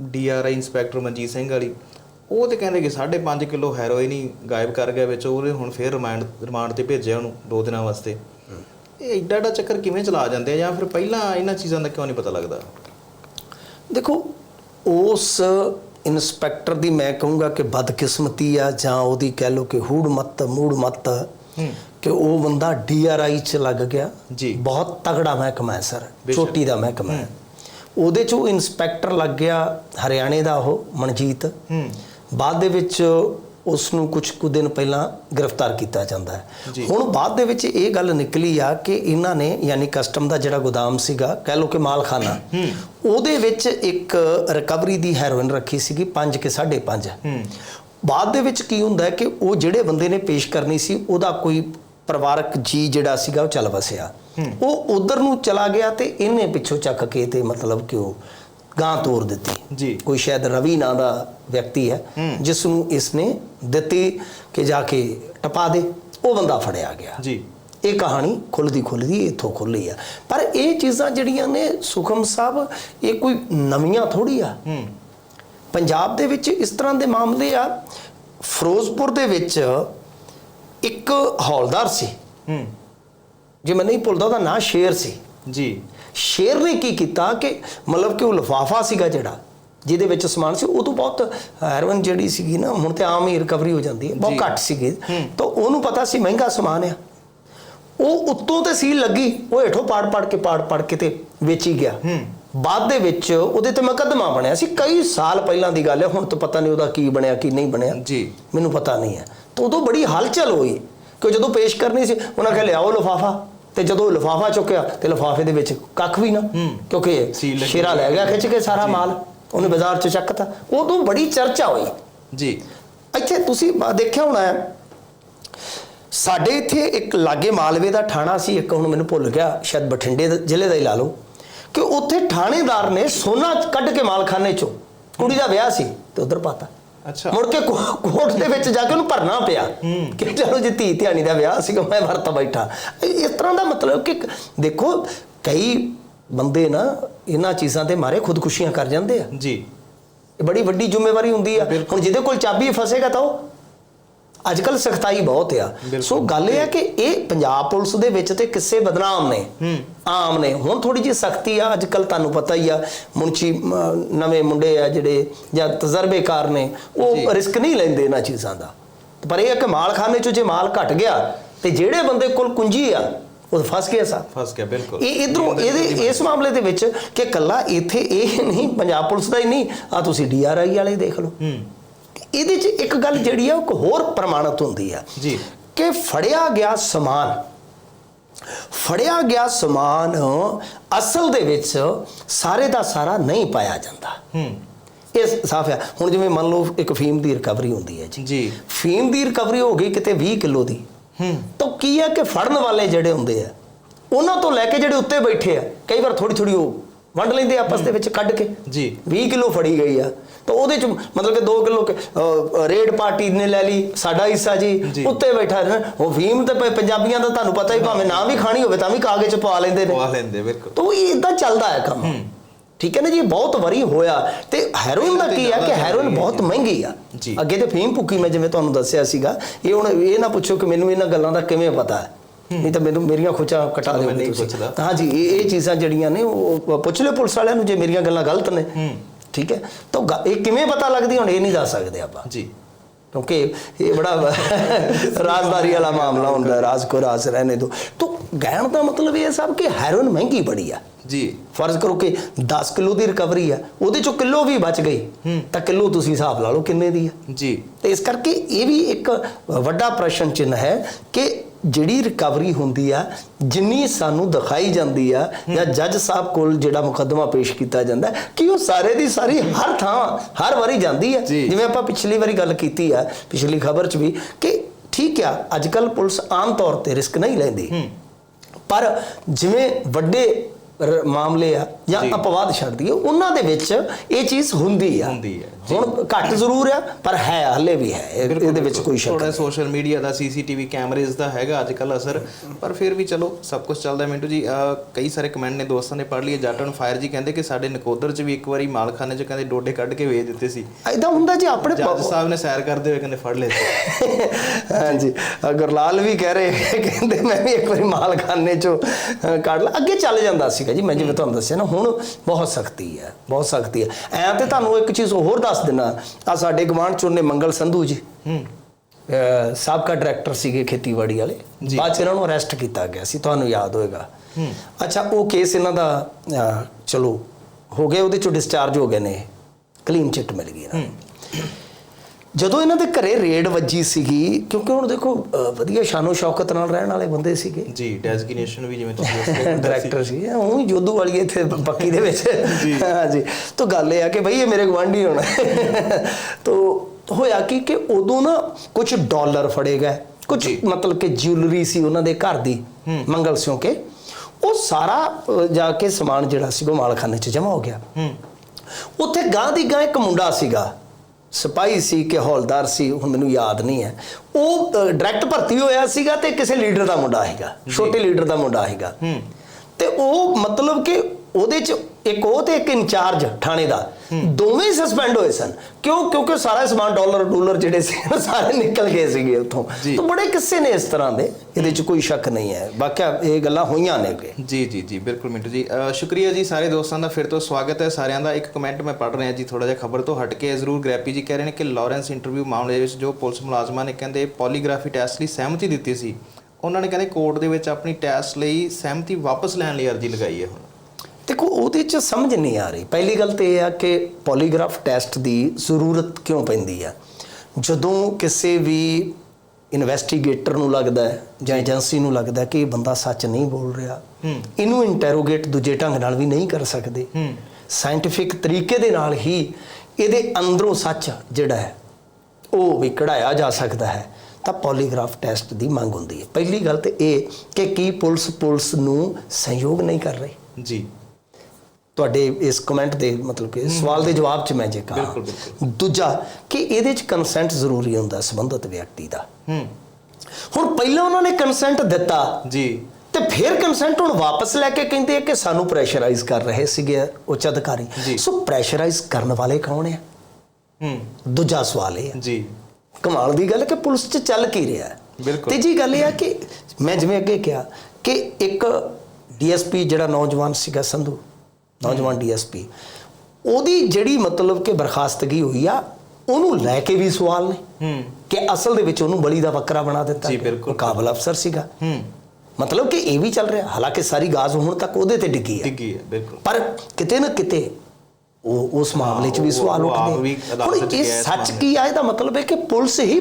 DRI inspector Manjeet Singh ਵਾਲੀ ਉਹ ਤੇ ਕਹਿੰਦੇ ਕਿ 5.5 ਕਿਲੋ ਹੈਰੋਇਨ ਹੀ ਗਾਇਬ ਕਰ ਗਿਆ ਵਿੱਚ ਉਹਨੇ ਹੁਣ ਫੇਰ ਰਿਮਾਂਡ ਰਿਮਾਂਡ ਤੇ ਭੇਜਿਆ ਉਹਨੂੰ ਦੋ ਦਿਨਾਂ ਵਾਸਤੇ। ਇਹ ਐਡਾ ਐਡਾ ਚੱਕਰ ਕਿਵੇਂ ਚਲਾ ਜਾਂਦੇ ਆ ਜਾਂ ਫਿਰ ਪਹਿਲਾਂ ਇਹਨਾਂ ਚੀਜ਼ਾਂ ਦਾ ਕਿਉਂ ਨਹੀਂ ਪਤਾ ਲੱਗਦਾ? ਦੇਖੋ ਉਸ ਇਨਸਪੈਕਟਰ ਦੀ ਮੈਂ ਕਹੂੰਗਾ ਕਿ ਬਦਕਿਸਮਤੀ ਆ ਜਾਂ ਉਹਦੀ ਕਹਿ ਲੋ ਕਿ ਹੂੜ ਮੱਤ ਮੂੜ ਮੱਤ ਕਿ ਉਹ ਬੰਦਾ ਡੀਆਰਆਈ ਚ ਲੱਗ ਗਿਆ। ਜੀ। ਬਹੁਤ ਤਗੜਾ ਮਹਿਕਮਾ ਹੈ ਸਰ। ਛੋਟੀ ਦਾ ਮਹਿਕਮਾ ਹੈ। ਉਹਦੇ ਚ ਉਹ ਇਨਸਪੈਕਟਰ ਲੱਗ ਗਿਆ ਹਰਿਆਣੇ ਦਾ ਉਹ ਮਨਜੀਤ। ਹੂੰ। ਬਾਅਦ ਦੇ ਵਿੱਚ ਉਸ ਨੂੰ ਕੁਝ ਕੁ ਦਿਨ ਪਹਿਲਾਂ ਗ੍ਰਿਫਤਾਰ ਕੀਤਾ ਜਾਂਦਾ। ਹੈ। ਹੁਣ ਬਾਅਦ ਦੇ ਵਿੱਚ ਇਹ ਗੱਲ ਨਿਕਲੀ ਆ ਕਿ ਇਹਨਾਂ ਨੇ ਯਾਨੀ ਕਸਟਮ ਦਾ ਜਿਹੜਾ ਗੋਦਾਮ ਸੀਗਾ ਕਹਿ ਲਓ ਕਿ ਮਾਲਖਾਨਾ ਉਹਦੇ ਵਿੱਚ ਇੱਕ ਰਿਕਵਰੀ ਦੀ ਹੈਰੋਇਨ ਰੱਖੀ ਸੀਗੀ 5 ਕੇ 5.5 ਹੂੰ। ਬਾਅਦ ਦੇ ਵਿੱਚ ਕੀ ਹੁੰਦਾ ਕਿ ਉਹ ਜਿਹੜੇ ਬੰਦੇ ਨੇ ਪੇਸ਼ ਕਰਨੀ ਸੀ ਉਹਦਾ ਕੋਈ ਪਰਿਵਾਰਕ ਜੀ ਜਿਹੜਾ ਸੀਗਾ ਉਹ ਚੱਲ ਵਸਿਆ। ਉਹ ਉਧਰ ਨੂੰ ਚਲਾ ਗਿਆ ਤੇ ਇਹਨੇ ਪਿੱਛੋਂ ਚੱਕ ਕੇ ਤੇ ਮਤਲਬ ਕਿ ਉਹ ਗਾਂ ਤੋੜ ਦਿੱਤੀ। ਜੀ। ਕੋਈ ਸ਼ਾਇਦ ਰਵੀ ਨਾਂ ਦਾ ਵਿਅਕਤੀ ਹੈ ਜਿਸ ਨੂੰ ਇਸ ਨੇ ਦਿੱਤੀ ਕਿ ਜਾ ਕੇ ਟਪਾ ਦੇ ਉਹ ਬੰਦਾ ਫੜਿਆ ਗਿਆ। ਜੀ। ਇਹ ਕਹਾਣੀ ਖੁੱਲਦੀ ਖੁੱਲਦੀ ਇੱਥੋਂ ਖੁੱਲੀ ਆ। ਪਰ ਇਹ ਚੀਜ਼ਾਂ ਜਿਹੜੀਆਂ ਨੇ ਸੁਖਮ ਸਾਹਿਬ ਇਹ ਕੋਈ ਨਵੀਆਂ ਥੋੜੀ ਆ। ਪੰਜਾਬ ਦੇ ਵਿੱਚ ਇਸ ਤਰ੍ਹਾਂ ਦੇ ਮਾਮਲੇ ਆ। ਫਿਰੋਜ਼ਪੁਰ ਦੇ ਵਿੱਚ ਇੱਕ ਹੌਲਦਾਰ ਸੀ। ਹੂੰ। ਜੇ ਮੈਂ ਨਹੀਂ ਭੁੱਲਦਾ ਉਹਦਾ ਨਾਂ ਸ਼ੇਰ ਸੀ। ਜੀ। ਸ਼ੇਰ ਨੇ ਕੀ ਕੀਤਾ ਕਿ ਮਤਲਬ ਕਿ ਉਹ ਲਫਾਫਾ ਸੀਗਾ ਜਿਹੜਾ ਜਿਹਦੇ ਵਿੱਚ ਸਮਾਨ ਸੀ ਉਹ ਤੋਂ ਬਹੁਤ ਹੈਰੋਇਨ ਜਿਹੜੀ ਸੀਗੀ ਨਾ ਹੁਣ ਤੇ ਆਮ ਹੀ ਰਿਕਵਰੀ ਹੋ ਜਾਂਦੀ ਹੈ। ਬਹੁਤ ਘੱਟ ਸੀਗੀ। ਤਾਂ ਉਹਨੂੰ ਪਤਾ ਸੀ ਮਹਿੰਗਾ ਸਮਾਨ ਆ। ਉਹ ਉੱਤੋਂ ਤੇ ਸੀਲ ਲੱਗੀ ਉਹ ਹੇਠੋਂ ਪਾੜ ਪਾੜ ਕੇ ਪਾੜ ਪਾੜ ਕੇ ਤੇ ਵੇਚੀ ਗਿਆ। ਬਾਅਦ ਦੇ ਵਿੱਚ ਉਹਦੇ ਤੇ ਮੁਕੱਦਮਾ ਬਣਿਆ ਸੀ ਕਈ ਸਾਲ ਪਹਿਲਾਂ ਦੀ ਗੱਲ ਹੈ ਹੁਣ ਤਾਂ ਪਤਾ ਨਹੀਂ ਉਹਦਾ ਕੀ ਬਣਿਆ ਕੀ ਨਹੀਂ ਬਣਿਆ। ਜੀ। ਮੈਨੂੰ ਪਤਾ ਨਹੀਂ ਹੈ। ਤਾਂ ਉਦੋਂ ਬੜੀ ਹਲਚਲ ਹੋਈ ਕਿ ਜਦੋਂ ਪੇਸ਼ ਕਰਨੀ ਸੀ ਉਹਨਾਂ ਕਹੇ ਲਿਆਓ ਲਫਾਫਾ। ਤੇ ਜਦੋਂ ਲਫਾਫਾ ਚੁੱਕਿਆ ਤੇ ਲਫਾਫੇ ਦੇ ਵਿੱਚ ਕੱਖ ਵੀ ਨਾ ਕਿਉਂਕਿ ਸ਼ੇਰਾ ਲੈ ਗਿਆ ਖਿੱਚ ਕੇ ਸਾਰਾ ਮਾਲ ਉਹਨੇ ਬਾਜ਼ਾਰ 'ਚ ਚੱਕਤਾ। ਉਦੋਂ ਬੜੀ ਚਰਚਾ ਹੋਈ। ਜੀ। ਇੱਥੇ ਤੁਸੀਂ ਦੇਖਿਆ ਹੋਣਾ ਸਾਡੇ ਇੱਥੇ ਇੱਕ ਲਾਗੇ ਮਾਲਵੇ ਦਾ ਥਾਣਾ ਸੀ ਇੱਕ ਹੁਣ ਮੈਨੂੰ ਭੁੱਲ ਗਿਆ ਸ਼ਾਇਦ ਬਠਿੰਡੇ ਜ਼ਿਲ੍ਹੇ ਦਾ ਹੀ ਲਾ ਲਓ ਕਿ ਉੱਥੇ ਥਾਣੇਦਾਰ ਨੇ ਸੋਨਾ ਕੱਢ ਕੇ ਮਾਲਖਾਨੇ ਚੋਂ ਕੁੜੀ ਦਾ ਵਿਆਹ ਸੀ ਤੇ ਉਧਰ ਪਾਤਾ। ਅੱਛਾ। ਮੁੜ ਕੇ ਕੋਰਟ ਦੇ ਵਿੱਚ ਜਾ ਕੇ ਉਹਨੂੰ ਭਰਨਾ ਪਿਆ। ਕਿ ਚਲੋ ਜੀ ਧੀ ਧਿਆਣੀ ਦਾ ਵਿਆਹ ਸੀਗਾ ਮੈਂ ਵਰਤ ਬੈਠਾ। ਇਸ ਤਰ੍ਹਾਂ ਦਾ ਮਤਲਬ ਕਿ ਦੇਖੋ ਕਈ ਬੰਦੇ ਨਾ ਇਹਨਾਂ ਚੀਜ਼ਾਂ ਤੇ ਮਾਰੇ ਖੁਦਕੁਸ਼ੀਆਂ ਕਰ ਜਾਂਦੇ ਆ। ਜੀ। ਇਹ ਬੜੀ ਵੱਡੀ ਜ਼ਿੰਮੇਵਾਰੀ ਹੁੰਦੀ ਆ। ਹੁਣ ਜਿਹਦੇ ਕੋਲ ਚਾਬੀ ਫਸੇਗਾ ਤਾਂ ਉਹ ਅੱਜ ਕੱਲ ਸਖਤਾਈ ਬਹੁਤ ਆ। ਸੋ ਗੱਲ ਇਹ ਹੈ ਕਿ ਇਹ ਪੰਜਾਬ ਪੁਲਿਸ ਦੇ ਵਿੱਚ ਤੇ ਕਿਸੇ ਬਦਨਾਮ ਨੇ ਆਮ ਨੇ ਹੁਣ ਥੋੜੀ ਜਿਹੀ ਸਖਤੀ ਆ ਅੱਜ ਕੱਲ ਤੁਹਾਨੂੰ ਪਤਾ ਹੀ ਆ ਮੁੰਚੀ ਨਵੇਂ ਮੁੰਡੇ ਆ ਜਿਹੜੇ ਜਾਂ ਤਜਰਬੇਕਾਰ ਨੇ। ਉਹ ਰਿਸਕ ਨਹੀਂ ਲੈਂਦੇ ਇਹਨਾਂ ਚੀਜ਼ਾਂ ਦਾ। ਪਰ ਇਹ ਹੈ ਕਿ ਮਾਲਖਾਨੇ ਚੋਂ ਜੇ ਮਾਲ ਘਟ ਗਿਆ ਤੇ ਜਿਹੜੇ ਬੰਦੇ ਕੋਲ ਕੁੰਜੀ ਆ ਉਹ ਫਸ ਗਿਆ ਸਾ। ਫਸ ਗਿਆ ਬਿਲਕੁਲ। ਇਹ ਇਧਰੋਂ ਇਹਦੇ ਇਸ ਮਾਮਲੇ ਦੇ ਵਿੱਚ ਕਿ ਕੱਲਾ ਇੱਥੇ ਇਹ ਨਹੀਂ ਪੰਜਾਬ ਪੁਲਿਸ ਦਾ ਹੀ ਨਹੀਂ ਆ ਤੁਸੀਂ ਡੀਆਰਆਈ ਵਾਲੇ ਦੇਖ ਲਓ। ਹੂੰ। ਇਹਦੇ 'ਚ ਇੱਕ ਗੱਲ ਜਿਹੜੀ ਆ ਉਹ ਇੱਕ ਹੋਰ ਪ੍ਰਮਾਣਿਤ ਹੁੰਦੀ ਆ। ਜੀ। ਕਿ ਫੜਿਆ ਗਿਆ ਸਮਾਨ ਫੜਿਆ ਗਿਆ ਸਮਾਨ ਅਸਲ ਦੇ ਵਿੱਚ ਸਾਰੇ ਦਾ ਸਾਰਾ ਨਹੀਂ ਪਾਇਆ ਜਾਂਦਾ। ਹੂੰ। ਇਹ ਸਾਫ਼ ਹੈ ਹੁਣ ਜਿਵੇਂ ਮੰਨ ਲਓ ਇੱਕ ਫੀਮ ਦੀ ਰਿਕਵਰੀ ਹੁੰਦੀ ਹੈ ਜੀ। ਜੀ। ਫੀਮ ਦੀ ਰਿਕਵਰੀ ਹੋ ਗਈ ਕਿਤੇ 20 ਕਿਲੋ ਦੀ। ਹੂੰ। ਤਾਂ ਕੀ ਹੈ ਕਿ ਫੜਨ ਵਾਲੇ ਜਿਹੜੇ ਹੁੰਦੇ ਆ ਉਹਨਾਂ ਤੋਂ ਲੈ ਕੇ ਜਿਹੜੇ ਉੱਤੇ ਬੈਠੇ ਆ ਕਈ ਵਾਰ ਥੋੜੀ ਥੋੜੀ ਉਹ ਵੰਡ ਲੈਂਦੇ ਆਪਸ ਦੇ ਵਿੱਚ ਕੱਢ ਕੇ। ਜੀ। 20 ਕਿਲੋ ਫੜੀ ਗਈ ਆ। ਤਾਂ ਉਹਦੇ ਚ ਮਤਲਬ ਕਿ 2 ਕਿਲੋ ਰੇਡ ਪਾਰਟੀ ਨੇ ਲੈ ਲਈ ਸਾਡਾ ਹਿੱਸਾ ਜੀ। ਉੱਤੇ ਬੈਠਾ ਹੈ ਉਹ ਫੀਮ ਤੇ ਪ- ਪੰਜਾਬੀਆਂ ਦਾ ਤੁਹਾਨੂੰ ਪਤਾ ਹੀ ਭਾਵੇਂ ਨਾ ਵੀ ਖਾਣੀ ਹੋਵੇ ਤਾਂ ਵੀ ਕਾਗਜ਼ ਚ ਪਵਾ ਲੈਂਦੇ ਨੇ। ਪਵਾ ਲੈਂਦੇ ਬਿਲਕੁਲ। ਤਾਂ ਇਹ ਇਦਾਂ ਚੱਲਦਾ ਹੈ ਕੰਮ। ਠੀਕ ਹੈ ਨਾ ਜੀ? ਬਹੁਤ ਵਾਰੀ ਹੋਇਆ। ਤੇ ਹੈਰੋਇਨ ਦਾ ਕੀ ਹੈ ਕਿ ਹੈਰੋਇਨ ਬਹੁਤ ਮਹਿੰਗੀ ਆ। ਅੱਗੇ ਤੇ ਫੀਮ ਭੁੱਕੀ ਮੈਂ ਜਿਵੇਂ ਤੁਹਾਨੂੰ ਦੱਸਿਆ ਸੀਗਾ ਇਹ ਹੁਣ ਇਹ ਨਾ ਪੁੱਛੋ ਕਿ ਮੈਨੂੰ ਇਹਨਾਂ ਗੱਲਾਂ ਦਾ ਕਿਵੇਂ ਪਤਾ ਹੈ। ਨਹੀਂ ਤਾਂ ਮੈਨੂੰ ਮੇਰੀਆਂ ਖੁਚਾਂ ਕਟਾ ਦਿਓ ਮੈਂ ਨਹੀਂ ਤੁਸੀਂ। ਹਾਂ ਜੀ ਇਹ ਇਹ ਚੀਜ਼ਾਂ ਜਿਹੜੀਆਂ ਨੇ ਉਹ ਪੁੱਛ ਲਿਓ ਪੁਲਿਸ ਵਾਲਿਆਂ ਨੂੰ ਜੇ ਮੇਰੀਆਂ ਗੱਲਾਂ ਗਲਤ ਨੇ। ਠੀਕ ਹੈ? ਤਾਂ ਇਹ ਕਿਵੇਂ ਪਤਾ ਲੱਗਦੀ ਹੁਣ ਇਹ ਨਹੀਂ ਦੱਸ ਸਕਦੇ ਆਪਾਂ। ਜੀ। ਕਿਉਂਕਿ ਇਹ ਬੜਾ ਰਾਜ਼ਦਾਰੀ ਵਾਲਾ ਮਾਮਲਾ ਹੁੰਦਾ ਰਾਜ਼ ਕੋ ਰਾਜ਼ ਰਹਿਣੇ ਦੋ। ਤਾਂ ਗਹਿਣ ਦਾ ਮਤਲਬ ਇਹ ਸਭ ਕਿ ਹੈਰੋਇਨ ਮਹਿੰਗੀ ਬੜੀ ਆ। ਜੀ। ਫਰਜ਼ ਕਰੋ ਕਿ 10 ਕਿਲੋ ਦੀ ਰਿਕਵਰੀ ਆ। ਉਹਦੇ ਚੋਂ ਕਿਲੋ ਵੀ ਬਚ ਗਈ। ਤਾਂ ਕਿਲੋ ਤੁਸੀਂ ਹਿਸਾਬ ਲਾ ਲਓ ਕਿੰਨੇ ਦੀ ਆ। ਜੀ। ਤੇ ਇਸ ਕਰਕੇ ਇਹ ਵੀ ਇੱਕ ਵੱਡਾ ਪ੍ਰਸ਼ਨ ਚਿੰਨ ਹੈ ਕਿ ਜਿਹੜੀ ਰਿਕਵਰੀ ਹੁੰਦੀ ਆ ਜਿੰਨੀ ਸਾਨੂੰ ਦਿਖਾਈ ਜਾਂਦੀ ਆ ਜਾਂ ਜੱਜ ਸਾਹਿਬ ਕੋਲ ਜਿਹੜਾ ਮੁਕੱਦਮਾ ਪੇਸ਼ ਕੀਤਾ ਜਾਂਦਾ ਕਿ ਉਹ ਸਾਰੇ ਦੀ ਸਾਰੀ ਹਰ ਥਾਂ ਹਰ ਵਾਰੀ ਜਾਂਦੀ ਆ। ਜਿਵੇਂ ਆਪਾਂ ਪਿਛਲੀ ਵਾਰੀ ਗੱਲ ਕੀਤੀ ਆ ਪਿਛਲੀ ਖਬਰ 'ਚ ਵੀ ਕਿ ਠੀਕ ਆ ਅੱਜ ਕੱਲ ਪੁਲਿਸ ਆਮ ਤੌਰ ਤੇ ਰਿਸਕ ਨਹੀਂ ਲੈਂਦੀ। ਪਰ ਜਿਵੇਂ ਵੱਡੇ ਮਾਮਲੇ ਆ ਜਾਂ। ਅਪਵਾਦ ਛੱਡ ਦਈਏ ਉਹਨਾਂ ਦੇ ਵਿੱਚ ਇਹ ਚੀਜ਼ ਹੁੰਦੀ ਆ। ਹੁੰਦੀ ਹੈ। ਹੁਣ ਘੱਟ ਜ਼ਰੂਰ ਆ ਪਰ ਹੈ ਹੱਲੇ ਵੀ ਹੈ। ਇਹ- ਇਹਦੇ ਵਿੱਚ ਕੋਈ ਸ਼ੱਕ ਥੋੜਾ ਸੋਸ਼ਲ ਮੀਡੀਆ ਦਾ ਸੀਸੀਟੀਵੀ ਕੈਮਰੇਜ਼ ਦਾ ਹੈਗਾ ਅੱਜ ਕੱਲ ਅਸਰ ਪਰ ਫਿਰ ਵੀ ਚਲੋ ਸਭ ਕੁਝ ਚੱਲਦਾ। ਮਿੰਟੂ ਜੀ ਕਈ ਸਾਰੇ ਕਮੈਂਟ ਨੇ ਦੋਸਤਾਂ ਨੇ ਪੜ੍ਹ ਲਈਏ ਜੱਟ ਨੂੰ ਫਾਇਰ ਜੀ ਕਹਿੰਦੇ ਕਿ ਸਾਡੇ ਨਕੋਦਰ 'ਚ ਵੀ ਇੱਕ ਵਾਰੀ ਮਾਲਖਾਨੇ 'ਚ ਕਹਿੰਦੇ ਡੋਡੇ ਕੱਢ ਕੇ ਵੇਚ ਦਿੱਤੇ ਸੀ। ਐਦਾਂ ਹੁੰਦਾ ਜੀ ਆਪਣੇ ਜੱਜ ਸਾਹਿਬ ਨੇ ਸੈਰ ਕਰਦੇ ਹੋਏ ਕਹਿੰਦੇ ਫੜ ਲਏ। ਸੀ ਹਾਂਜੀ ਗੁਰਲਾਲ ਵੀ ਕਹਿ ਰਹੇ ਕਹਿੰਦੇ ਮੈਂ ਵੀ ਇੱਕ ਵਾਰੀ ਮਾਲਖਾਨੇ ਚੋਂ ਕੱਢ ਲਾ। ਅੱਗੇ ਚੱਲ ਜਾਂਦਾ ਸੀਗਾ ਜੀ ਮੈਂ ਜਿਵੇਂ ਤੁਹਾਨੂੰ ਦੱਸਿਆ ਨਾ ਹੁਣ ਬਹੁਤ ਸਖਤੀ ਹੈ ਬਹੁਤ ਸਖਤੀ ਹੈ ਐਂ ਤੇ ਤੁਹਾਨੂੰ ਇੱਕ ਚੀਜ਼ ਹੋਰ ਦੱਸ ਦਿਨਾ ਆ ਸਾਡੇ ਗਵਾਂਢ ਚੋਂ ਨੇ ਮੰਗਲ ਸੰਧੂ ਜੀ। ਹੂੰ। ਸਾਬਕਾ ਡਾਇਰੈਕਟਰ ਸੀਗੇ ਖੇਤੀਬਾੜੀ ਵਾਲੇ। ਬਾਅਦ ਚ ਇਹਨਾਂ ਨੂੰ ਅਰੈਸਟ ਕੀਤਾ ਗਿਆ ਸੀ ਤੁਹਾਨੂੰ ਯਾਦ ਹੋਵੇਗਾ ਅੱਛਾ ਉਹ ਕੇਸ ਇਹਨਾਂ ਦਾ ਚਲੋ ਹੋ ਗਏ ਉਹਦੇ ਚੋਂ ਡਿਸਚਾਰਜ ਹੋ ਗਏ ਨੇ ਕਲੀਨ ਚਿੱਟ ਮਿਲ ਗਈ ਨੂੰ। ਜਦੋਂ ਇਹਨਾਂ ਦੇ ਘਰੇ ਰੇਡ ਵੱਜੀ ਸੀਗੀ ਕਿਉਂਕਿ ਹੁਣ ਦੇਖੋ ਵਧੀਆ ਸ਼ਾਨੋ ਸ਼ੌਕਤ ਨਾਲ ਰਹਿਣ ਵਾਲੇ ਬੰਦੇ ਸੀਗੇ। ਜੀ ਡੈਜ਼ਿਗਨੇਸ਼ਨ ਵੀ ਜਿਵੇਂ ਤੁਸੀਂ ਡਾਇਰੈਕਟਰ ਸੀ। ਉਹ ਹੀ ਜੋਧੂ ਵਾਲੀ ਇੱਥੇ ਪੱਕੀ ਦੇ ਵਿੱਚ। ਹਾਂਜੀ। ਤਾਂ ਗੱਲ ਇਹ ਆ ਕਿ ਬਈ ਇਹ ਮੇਰੇ ਗਵਾਂਢੀ ਹੋਣਾ। ਤੋ ਹੋਇਆ ਕੀ ਕਿ ਉਦੋਂ ਨਾ ਕੁਝ ਡਾਲਰ ਫੜੇ ਗਏ। ਕੁਝ ਜੀ। ਮਤਲਬ ਕਿ ਜਿਊਲਰੀ ਸੀ ਉਹਨਾਂ ਦੇ ਘਰ ਦੀ ਮੰਗਲ ਸਿਉਂ ਕੇ। ਉਹ ਸਾਰਾ ਜਾ ਕੇ ਸਮਾਨ ਜਿਹੜਾ ਸੀ ਉਹ ਮਾਲਖਾਨੇ 'ਚ ਜਮ੍ਹਾਂ ਹੋ ਗਿਆ। ਹੂੰ। ਉੱਥੇ ਗਾਂ ਦੀ ਗਾਂ ਇੱਕ ਮੁੰਡਾ ਸੀਗਾ। ਸਿਪਾਹੀ ਸੀ ਕਿ ਹੌਲਦਾਰ ਸੀ ਹੁਣ ਮੈਨੂੰ ਯਾਦ ਨਹੀਂ ਹੈ। ਉਹ ਡਾਇਰੈਕਟ ਭਰਤੀ ਹੋਇਆ ਸੀਗਾ ਤੇ ਕਿਸੇ ਲੀਡਰ ਦਾ ਮੁੰਡਾ ਹੈਗਾ ਛੋਟੇ ਲੀਡਰ ਦਾ ਮੁੰਡਾ ਹੈਗਾ ਹੂੰ। ਤੇ ਉਹ ਮਤਲਬ ਕਿ ਉਹਦੇ ਚ ਇੱਕ ਉਹ ਤੇ ਇੱਕ ਇੰਚਾਰਜ ਥਾਣੇ ਦਾ। ਦੋਵੇਂ ਸਸਪੈਂਡ ਹੋਏ ਸਨ। ਕਿਉਂ? ਕਿਉਂਕਿ ਸਾਰਾ ਸਮਾਨ ਡਾਲਰ ਡਾਲਰ ਜਿਹੜੇ ਸੀ ਸਾਰੇ ਨਿਕਲ ਗਏ ਸੀਗੇ ਉੱਥੋਂ। ਤਾਂ ਬੜੇ ਕਿੱਸੇ ਨੇ ਇਸ ਤਰ੍ਹਾਂ ਦੇ। ਇਹਦੇ ਚ ਕੋਈ ਸ਼ੱਕ ਨਹੀਂ ਹੈ। ਬਾਕਿਆ ਇਹ ਗੱਲਾਂ ਹੋਈਆਂ ਨੇ ਅੱਗੇ। ਜੀ ਜੀ ਜੀ ਬਿਲਕੁਲ ਮਿੰਟੂ ਜੀ। ਸ਼ੁਕਰੀਆ ਜੀ ਸਾਰੇ ਦੋਸਤਾਂ ਦਾ। ਫਿਰ ਤੋਂ ਸਵਾਗਤ ਹੈ ਸਾਰਿਆਂ ਦਾ। ਇੱਕ ਕਮੈਂਟ ਮੈਂ ਪੜ੍ਹ ਰਿਹਾ ਜੀ ਥੋੜਾ ਜਿਹਾ ਖਬਰ ਤੋਂ ਹਟ ਕੇ। ਜ਼ਰੂਰ ਗ੍ਰੈਪੀ ਜੀ ਕਹਿ ਰਹੇ ਨੇ ਕਿ ਲਾਰੈਂਸ ਇੰਟਰਵਿਊ ਮਾਮਲੇ ਵਿੱਚ ਜੋ ਪੁਲਿਸ ਮੁਲਾਜ਼ਮਾਂ ਨੇ ਕਹਿੰਦੇ ਪੋਲੀਗ੍ਰਾਫੀ ਟੈਸਟ ਲਈ ਸਹਿਮਤੀ ਦਿੱਤੀ ਸੀ ਉਹਨਾਂ ਨੇ ਕਹਿੰਦੇ ਕੋਰਟ ਦੇ ਵਿੱਚ ਆਪਣੀ ਟੈਸਟ ਲਈ ਸਹਿਮਤੀ ਵਾਪਸ ਲੈਣ ਲਈ ਅਰਜ਼ੀ ਲਗਾਈ ਹੈ ਹੁਣ। ਦੇਖੋ ਉਹਦੇ ਚ ਸਮਝ ਨਹੀਂ ਆ ਰਹੀ। ਪਹਿਲੀ ਗੱਲ ਤੇ ਇਹ ਆ ਕਿ ਪੋਲੀਗ੍ਰਾਫ ਟੈਸਟ ਦੀ ਜ਼ਰੂਰਤ ਕਿਉਂ ਪੈਂਦੀ ਆ? ਜਦੋਂ ਕਿਸੇ ਵੀ ਇਨਵੈਸਟੀਗੇਟਰ ਨੂੰ ਲੱਗਦਾ ਹੈ ਜਾਂ ਏਜੰਸੀ ਨੂੰ ਲੱਗਦਾ ਕਿ ਇਹ ਬੰਦਾ ਸੱਚ ਨਹੀਂ ਬੋਲ ਰਿਹਾ। ਇਹਨੂੰ ਇੰਟਰੋਗੇਟ ਦੂਜੇ ਢੰਗ ਨਾਲ ਵੀ ਨਹੀਂ ਕਰ ਸਕਦੇ। ਸਾਇੰਟੀਫਿਕ ਤਰੀਕੇ ਦੇ ਨਾਲ ਹੀ ਇਹਦੇ ਅੰਦਰੋਂ ਸੱਚ ਜਿਹੜਾ ਹੈ ਉਹ ਵੀ ਕਢਾਇਆ ਜਾ ਸਕਦਾ ਹੈ। ਤਾਂ ਪੋਲੀਗ੍ਰਾਫ ਟੈਸਟ ਦੀ ਮੰਗ ਹੁੰਦੀ ਹੈ। ਪਹਿਲੀ ਗੱਲ ਤੇ ਇਹ ਕਿ ਕੀ ਪੁਲਿਸ ਪੁਲਿਸ ਨੂੰ ਸਹਿਯੋਗ ਨਹੀਂ ਕਰ ਰਹੀ। ਜੀ। ਤੁਹਾਡੇ ਇਸ ਕਮੈਂਟ ਦੇ ਮਤਲਬ ਕਿ ਸਵਾਲ ਦੇ ਜਵਾਬ ਚ ਮੈਂ ਜੇ ਕਹਾਂ। ਦੂਜਾ ਕਿ ਇਹਦੇ ਚ ਕੰਸੈਂਟ ਜ਼ਰੂਰੀ ਹੁੰਦਾ ਸੰਬੰਧਿਤ ਵਿਅਕਤੀ ਦਾ। ਹੂੰ। ਹੁਣ ਪਹਿਲਾਂ ਉਹਨਾਂ ਨੇ ਕੰਸੈਂਟ ਦਿੱਤਾ। ਜੀ। ਤੇ ਫਿਰ ਕੰਸੈਂਟ ਹੁਣ ਵਾਪਸ ਲੈ ਕੇ ਕਹਿੰਦੇ ਆ ਕਿ ਸਾਨੂੰ ਪ੍ਰੈਸ਼ਰਾਈਜ਼ ਕਰ ਰਹੇ ਸੀਗੇ ਉੱਚ ਅਧਿਕਾਰੀ। ਸੋ ਪ੍ਰੈਸ਼ਰਾਈਜ਼ ਕਰਨ ਵਾਲੇ ਕੌਣ ਆ? ਹੂੰ। ਦੂਜਾ ਸਵਾਲ ਇਹ ਜੀ। ਕਮਾਲ ਦੀ ਗੱਲ ਕਿ ਪੁਲਿਸ 'ਚ ਚੱਲ ਕੀ ਰਿਹਾ। ਬਿਲਕੁਲ। ਤੀਜੀ ਗੱਲ ਇਹ ਹੈ ਕਿ ਮੈਂ ਜਿਵੇਂ ਅੱਗੇ ਕਿਹਾ ਕਿ ਇੱਕ ਡੀਐਸਪੀ ਜਿਹੜਾ ਨੌਜਵਾਨ ਸੀਗਾ ਸੰਧੂ ਨੌਜਵਾਨ ਡੀਐਸਪੀ। ਉਹਦੀ ਜਿਹੜੀ ਮਤਲਬ ਕਿ ਬਰਖਾਸਤਗੀ ਹੋਈ ਆ ਉਹਨੂੰ ਲੈ ਕੇ ਵੀ ਸਵਾਲ ਨੇ ਹੂੰ। ਕਿ ਅਸਲ ਦੇ ਵਿੱਚ ਉਹਨੂੰ ਬਲੀ ਦਾ ਬੱਕਰਾ ਬਣਾ ਦਿੱਤਾ ਜੀ। ਬਿਲਕੁਲ। ਕਾਬਲ ਅਫਸਰ ਸੀਗਾ। ਹੂੰ। ਮਤਲਬ ਕਿ ਇਹ ਵੀ ਚੱਲ ਰਿਹਾ। ਹਾਲਾਂਕਿ ਸਾਰੀ ਗਾਜ਼ ਹੁਣ ਤੱਕ ਉਹਦੇ ਤੇ ਡਿੱਗੀ ਹੈ ਡਿੱਗੀ ਹੈ ਬਿਲਕੁਲ। ਪਰ ਕਿਤੇ ਨਾ ਕਿਤੇ ਉਹ ਉਸ ਮਾਮਲੇ 'ਚ ਵੀ ਸਵਾਲ ਉੱਠਦੇ ਹੁਣ ਇਹ ਸੱਚ। ਕੀ ਆ? ਇਹਦਾ ਮਤਲਬ ਹੈ ਕਿ ਪੁਲਿਸ ਹੀ